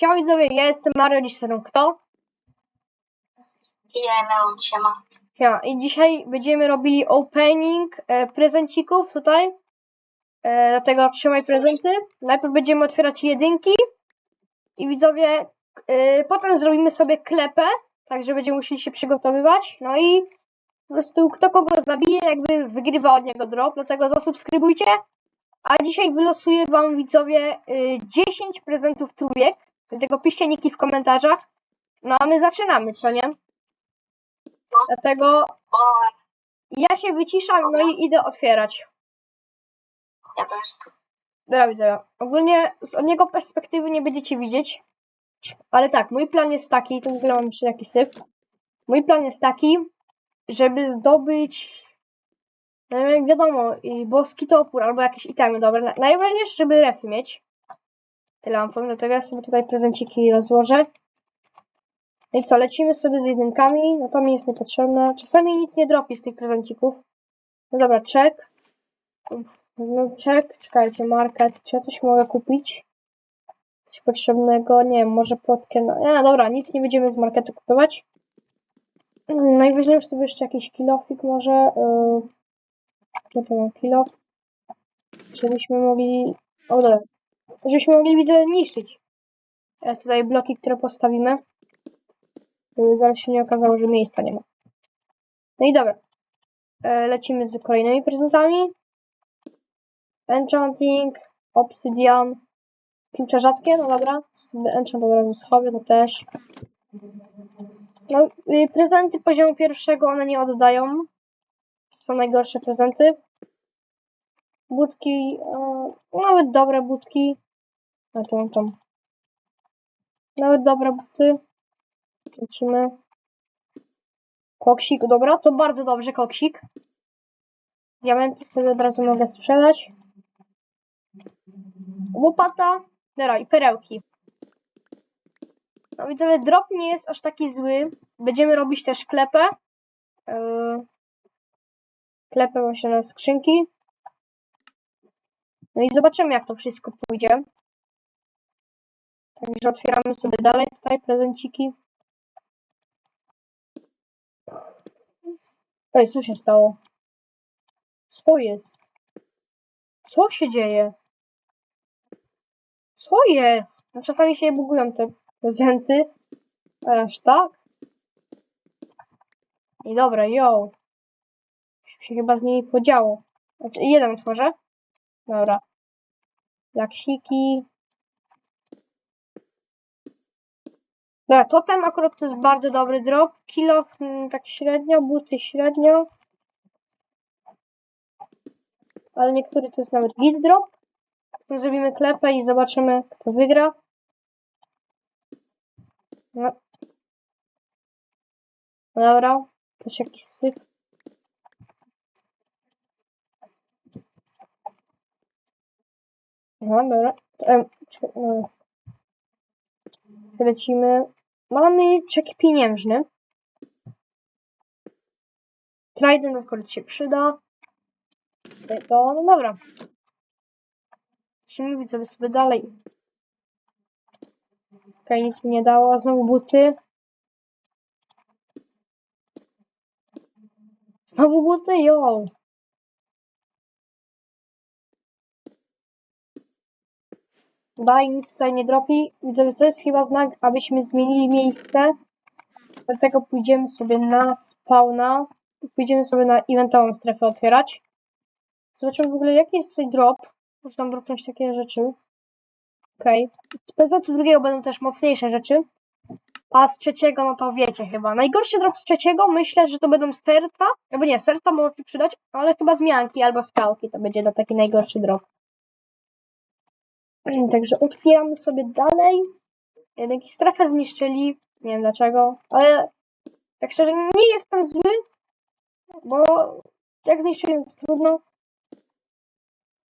Siema widzowie, ja jestem Mario, dziś są kto? I ja Leon siema. Siema. I dzisiaj będziemy robili opening e, prezencików tutaj. E, dlatego trzymaj prezenty. Najpierw będziemy otwierać jedynki. I widzowie, e, potem zrobimy sobie klepę, także będziemy musieli się przygotowywać. No i po prostu kto kogo zabije, jakby wygrywa od niego drop, dlatego zasubskrybujcie. A dzisiaj wylosuję wam widzowie y, 10 prezentów trójek. Dlatego piszcie niki w komentarzach. No a my zaczynamy, co nie? Dlatego ja się wyciszam, no i idę otwierać. ja też. Dobra, widzowie. Ogólnie z od niego perspektywy nie będziecie widzieć. Ale tak, mój plan jest taki, tu w ogóle mam jeszcze jakiś syf. Mój plan jest taki, żeby zdobyć, no jak wiadomo, i boski topór albo jakieś itemy, dobra. Na- Najważniejsze, żeby refy mieć. Tyle mam dlatego ja sobie tutaj prezenciki rozłożę. No i co, lecimy sobie z jedynkami, no to mi jest niepotrzebne. Czasami nic nie dropi z tych prezencików. No dobra, czek. No czek, czekajcie, market. Czy ja coś mogę kupić? Coś potrzebnego? Nie wiem, może plotkę. No, nie, dobra, nic nie będziemy z marketu kupować. Mm, Najwyżej sobie jeszcze jakiś kilofik może. Yy, no to mam kilof. Żebyśmy mogli. O dobra. Żebyśmy mogli widzę niszczyć. E, tutaj bloki, które postawimy. Żeby zaraz się nie okazało, że miejsca nie ma. No i dobra. E, lecimy z kolejnymi prezentami. Enchanting, Obsidian, klucze rzadkie, no dobra, sobie enchant od razu schowię, to też. No, prezenty poziomu pierwszego one nie oddają. To są najgorsze prezenty. Budki, e, nawet dobre budki. Tam. Nawet dobre buty. Lecimy. Koksik, dobra, to bardzo dobrze, koksik. Diamenty sobie od razu mogę sprzedać. Łopata, dobra i perełki. No widzowie, drop nie jest aż taki zły. Będziemy robić też klepę. Yy, klepę właśnie na skrzynki. No i zobaczymy jak to wszystko pójdzie. Także otwieramy sobie dalej tutaj prezenciki. Ej, co się stało? Co jest? Co się dzieje? Co jest? No, czasami się bugują te prezenty. Aż tak? I dobra, yo. Się chyba z nimi podziało. Znaczy, jeden otworzę. Dobra. Jaksiki. Dobra, totem akurat to jest bardzo dobry drop. Kilo mm, tak średnio, buty średnio. Ale niektóry to jest nawet git drop. Zrobimy klepę i zobaczymy, kto wygra. No. Dobra, też jakiś syf. No dobra. No. Lecimy. Mamy czek pieniężny. Trident akurat się przyda. To, no dobra. Lecimy widzowie sobie dalej. Okej, nic mi nie dało. Znowu buty. Znowu buty? Jo. Daj, nic tutaj nie dropi. Widzowie, to jest chyba znak, abyśmy zmienili miejsce. Dlatego pójdziemy sobie na spawna. Pójdziemy sobie na eventową strefę otwierać. Zobaczymy w ogóle, jaki jest tutaj drop. Można tam dropnąć takie rzeczy. Okej. Z prezentu drugiego będą też mocniejsze rzeczy. A z trzeciego, no to wiecie chyba. Najgorszy drop z trzeciego myślę, że to będą serca. Albo nie, serca się przydać, ale chyba zmianki albo skałki to będzie na taki najgorszy drop. Także otwieramy sobie dalej. Jednaki strefę zniszczyli. Nie wiem dlaczego, ale tak szczerze nie jestem zły, bo jak zniszczyli, to trudno.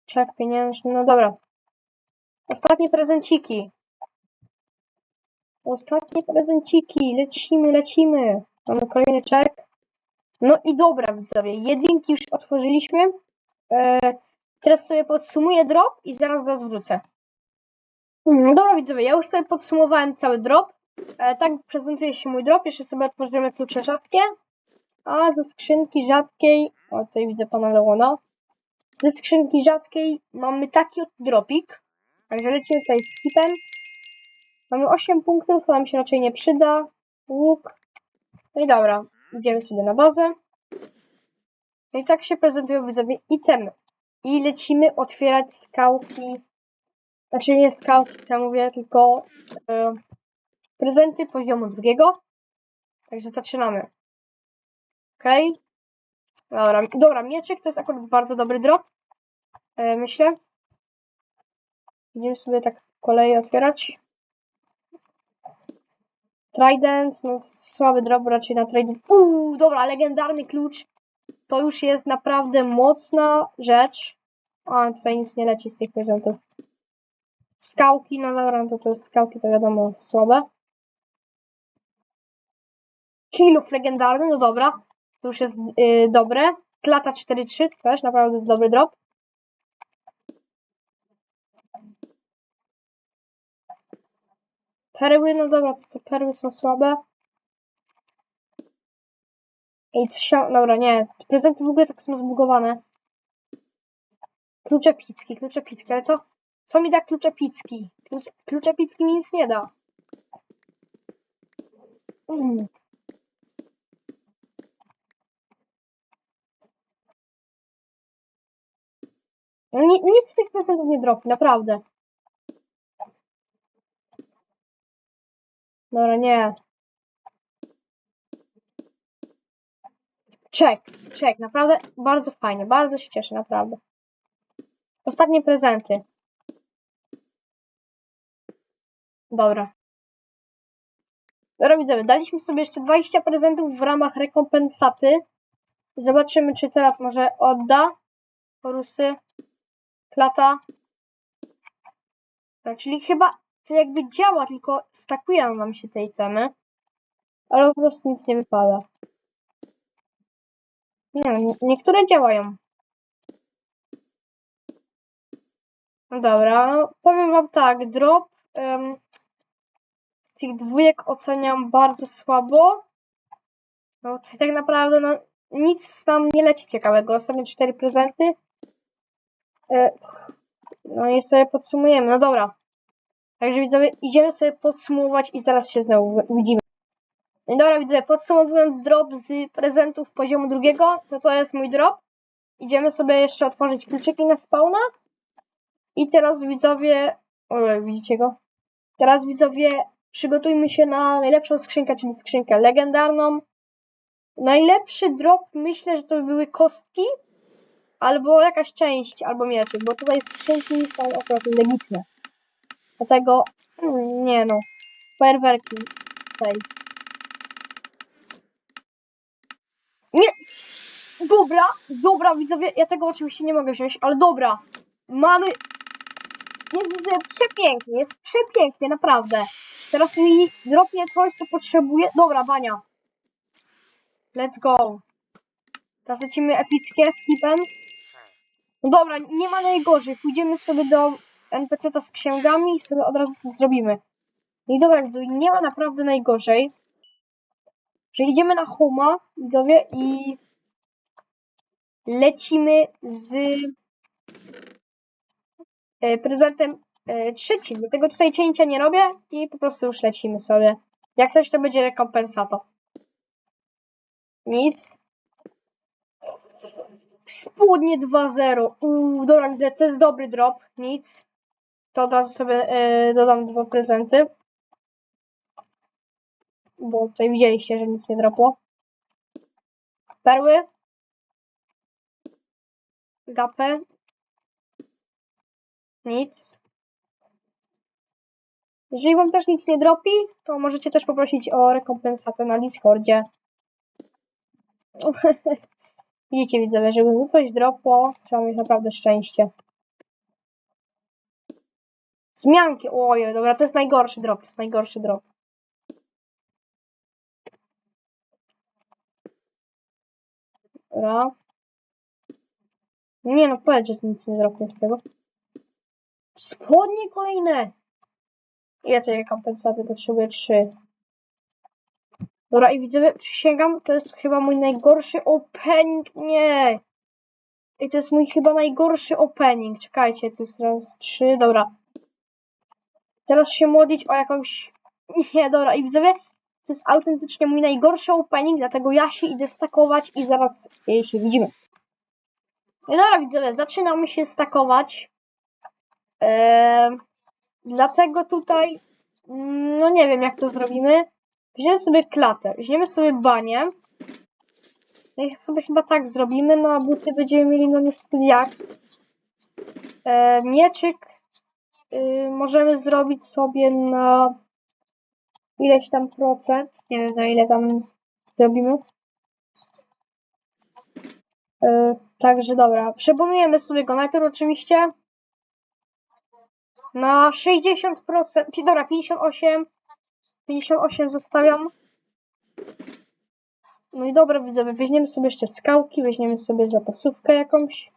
Czek pieniężny, no dobra. Ostatnie prezenciki. Ostatnie prezenciki. Lecimy, lecimy. Mamy kolejny czek. No i dobra, widzowie. Jedynki już otworzyliśmy. E, teraz sobie podsumuję drop i zaraz do wrócę. Mm, Dobra widzowie, ja już sobie podsumowałem cały drop. E, tak prezentuje się mój drop. Jeszcze sobie otworzymy klucze rzadkie. A ze skrzynki rzadkiej... O, tutaj widzę pana Leona. Ze skrzynki rzadkiej mamy taki dropik. Także lecimy tutaj z skipem. Mamy 8 punktów, nam się raczej nie przyda. Łuk. No i dobra, idziemy sobie na bazę. No i tak się prezentują widzowie itemy. I lecimy otwierać skałki. Znaczy nie co ja mówię, tylko e, prezenty poziomu drugiego. Także zaczynamy. Okej. Dobra, dobra, mieczek to jest akurat bardzo dobry drop. E, myślę. Idziemy sobie tak po kolei otwierać. Trident, no słaby drop raczej na Trident. Uuu, dobra, legendarny klucz. To już jest naprawdę mocna rzecz. A, tutaj nic nie leci z tych prezentów. Skałki, no dobra, no to, to jest skałki, to wiadomo, słabe. Kilów legendarny, no dobra. To już jest yy, dobre. Klata 4-3 też naprawdę jest dobry drop. Perły, no dobra, to te perły są słabe. Coś się... Dobra, nie. Prezenty w ogóle tak są zbugowane. Klucze picki, klucze picki, ale co? Co mi da klucze picki? Klucze, klucze picki mi nic nie da. No ni- nic z tych prezentów nie dropi, naprawdę. Dobra, nie. Czek, czek, naprawdę bardzo fajnie, bardzo się cieszę, naprawdę. Ostatnie prezenty. Dobra. Dobra, widzowie, daliśmy sobie jeszcze 20 prezentów w ramach rekompensaty. Zobaczymy, czy teraz może odda. Rusy. Klata. No, czyli chyba to jakby działa, tylko stakują nam się tej ceny. Ale po prostu nic nie wypada. Nie, no, niektóre działają. No dobra, no, powiem wam tak, drop z tych dwójek oceniam bardzo słabo. No tak naprawdę no, nic nam nie leci ciekawego. Ostatnie cztery prezenty. E, no i sobie podsumujemy. No dobra. Także widzowie, idziemy sobie podsumować i zaraz się znowu widzimy. No dobra, widzę, podsumowując drop z prezentów poziomu drugiego, to to jest mój drop. Idziemy sobie jeszcze otworzyć kluczyki na spawna. I teraz widzowie, o, widzicie go? Teraz widzowie, przygotujmy się na najlepszą skrzynkę, czyli skrzynkę legendarną. Najlepszy drop, myślę, że to były kostki, albo jakaś część, albo mieczy, bo tutaj skrzynki są akurat legitne. Dlatego, mm, nie no, fajerwerki tutaj. Nie! Dobra, dobra widzowie, ja tego oczywiście nie mogę wziąć, ale dobra. Mamy... Jest przepięknie, jest przepięknie, naprawdę. Teraz mi dropnie coś, co potrzebuję. Dobra, bania. Let's go. Teraz lecimy epickie skipem. No dobra, nie ma najgorzej. Pójdziemy sobie do NPC-ta z księgami i sobie od razu to zrobimy. No i dobra, widzowie, nie ma naprawdę najgorzej. Że idziemy na Homa, widzowie, i lecimy z e, prezentem e, trzecim. Dlatego tutaj cięcia nie robię i po prostu już lecimy sobie. Jak coś, to będzie rekompensato. Nic. Spodnie 2-0. Uuu, dobra, widzę, to jest dobry drop. Nic. To od razu sobie e, dodam dwa prezenty. Bo tutaj widzieliście, że nic nie dropło. Perły. Gapę. Nic. Jeżeli wam też nic nie dropi, to możecie też poprosić o rekompensatę na Discordzie. Widzicie widzowie, żeby mu coś dropło, trzeba mieć naprawdę szczęście. Zmianki, ojej, dobra, to jest najgorszy drop, to jest najgorszy drop. Dobra. Nie no, powiedz, że nic nie dropnie z tego. Spodnie kolejne! Ile tej rekompensaty potrzebuję? Trzy. Dobra, i widzowie, przysięgam, to jest chyba mój najgorszy opening. Nie! I to jest mój chyba najgorszy opening. Czekajcie, to jest raz, trzy, dobra. Teraz się modlić o jakąś... Nie, dobra, i widzowie, to jest autentycznie mój najgorszy opening, dlatego ja się idę stakować i zaraz się widzimy. No dobra, widzowie, zaczynamy się stakować. Eee, dlatego tutaj, mm, no nie wiem jak to zrobimy. Weźmiemy sobie klatę, weźmiemy sobie banię. No i sobie chyba tak zrobimy, no a buty będziemy mieli no niestety jaks. Eee, mieczyk y, możemy zrobić sobie na ileś tam procent. Nie wiem na ile tam zrobimy. E, Także dobra, przebanujemy sobie go najpierw oczywiście na 60%, pi- dobra 58, 58 zostawiam. No i dobra widzowie, weźmiemy sobie jeszcze skałki, weźmiemy sobie zapasówkę jakąś.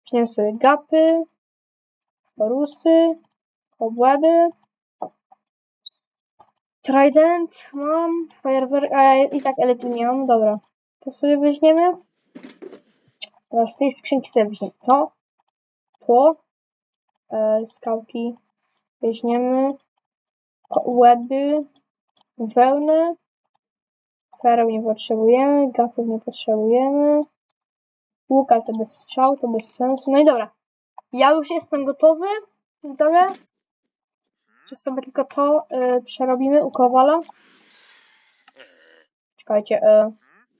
Weźmiemy sobie gapy, borusy, kobłęby. Trident mam, fajerwerk, a i tak elity nie mam, dobra. To sobie weźmiemy. Teraz z tej skrzynki sobie weźmiemy to, to, skałki weźmiemy, łeby, wełnę, pereł nie potrzebujemy, gafów nie potrzebujemy, łuk, ale to bez strzał, to bez sensu. No i dobra, ja już jestem gotowy, widzowie. Czy sobie tylko to e, przerobimy u Kowala? Czekajcie, e,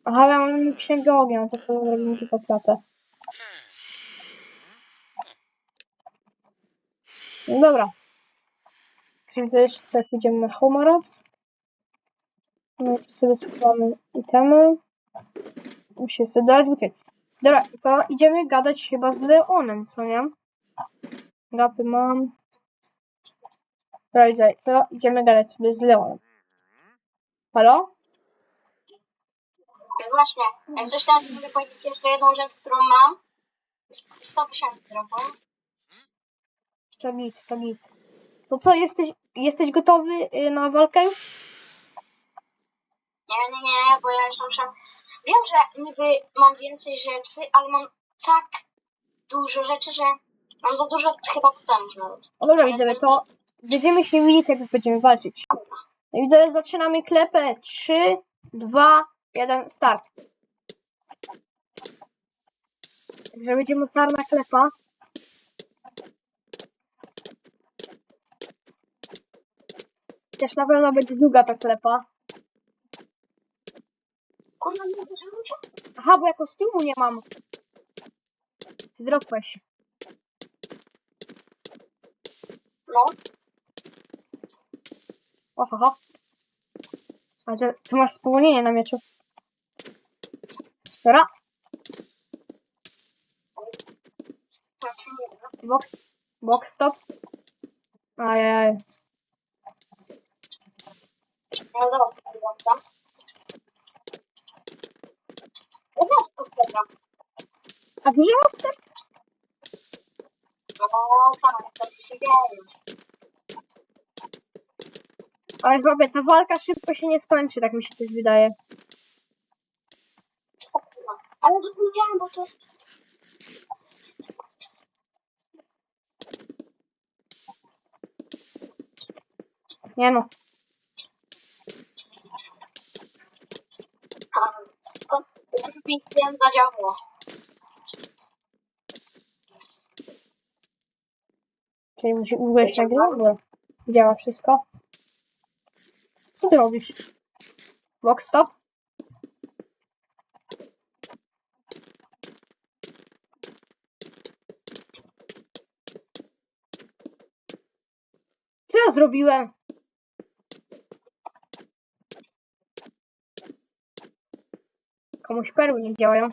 Aha, ja mam księgę ognia, to sobie zrobimy tylko klatę. Dobra. Widzę, jeszcze sobie idziemy na Homaros. No i sobie schowamy itemy. Muszę sobie dodać buty. Dobra, to idziemy gadać chyba z Leonem, co nie? Gapy mam. Dobra, to idziemy gadać sobie z Leonem. Halo? No Właśnie, jak coś tam mogę powiedzieć jeszcze jedną rzecz, którą mam. 100 tysięcy robię. To git, to git. To co, jesteś, jesteś gotowy y, na walkę już? Nie, nie, nie, bo ja jeszcze muszę... Wiem, że niby mam więcej rzeczy, ale mam tak dużo rzeczy, że mam za dużo chyba nawet. No dobra, widzowie, to będziemy się widzieć, jak będziemy walczyć. No widzowie, zaczynamy klepę. 3, 2, 1, start. Także będzie mocarna klepa. Też na pewno będzie długa ta klepa. Kurwa, nie wyrzucę? Aha, bo ja kostiumu nie mam. Ty dropłeś. No, Oho. A ty, ty masz spowolnienie na mieczu. Dobra, box, box, stop. Ajajaj. No dobra, dobra. No, to dobra. A duży offset? No, tak, to się dzieje. Ale chłopie, ta walka szybko się nie skończy, tak mi się coś wydaje. Ale zapomniałem, bo to jest... Nie no. A, to Zbikiem zadziałało. Czyli musi ugryźć grę, działa wszystko. Co ty robisz? Box, stop. Co ja zrobiłem? Komuś perły nie działają.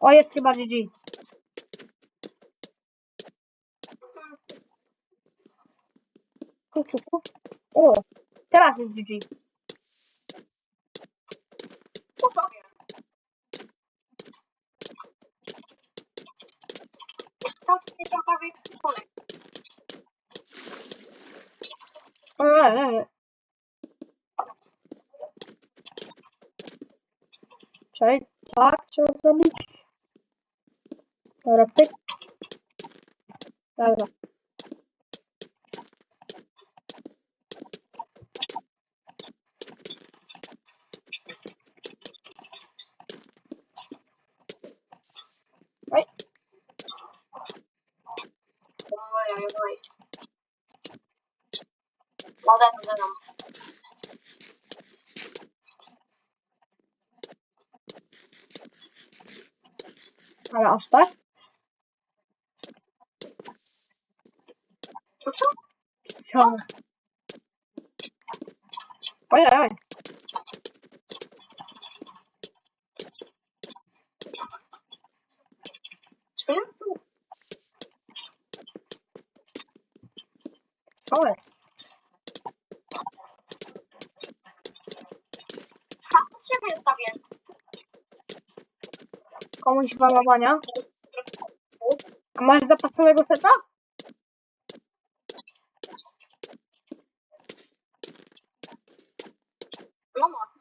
O, jest chyba GG. O, teraz jest GG. Gotowie. Çay tak çalışmamış. Öğrettik. Galiba. Ay. Vay ay vay. Neden neden ama. Şöyle atlar. Sağ. Bay bay. Komuś balowania? A masz zapasowego seta? No ma.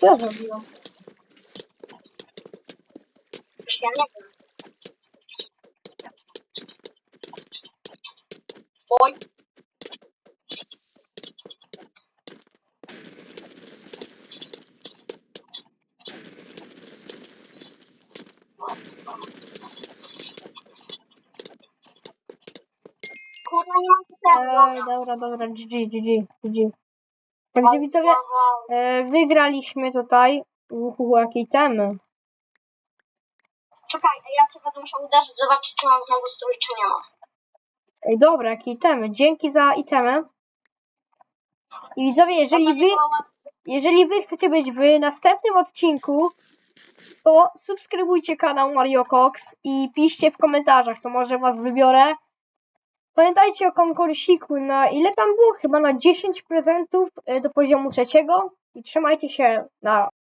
Ferrando. Oi. Ai, da hora, da hora, Didi, Didi, Didi. Także widzowie, e, wygraliśmy tutaj. Uhu, jakie temy. Czekaj, ja cię będę musiał uderzyć, zobaczyć, czy mam znowu strój, czy nie mam. Ej, dobra, jakie itemy. Dzięki za itemy. I widzowie, jeżeli wy, jeżeli wy chcecie być w następnym odcinku, to subskrybujcie kanał Mario Cox i piszcie w komentarzach, to może was wybiorę. Pamiętajcie o konkursiku, na ile tam było? Chyba na 10 prezentów e, do poziomu trzeciego. I trzymajcie się na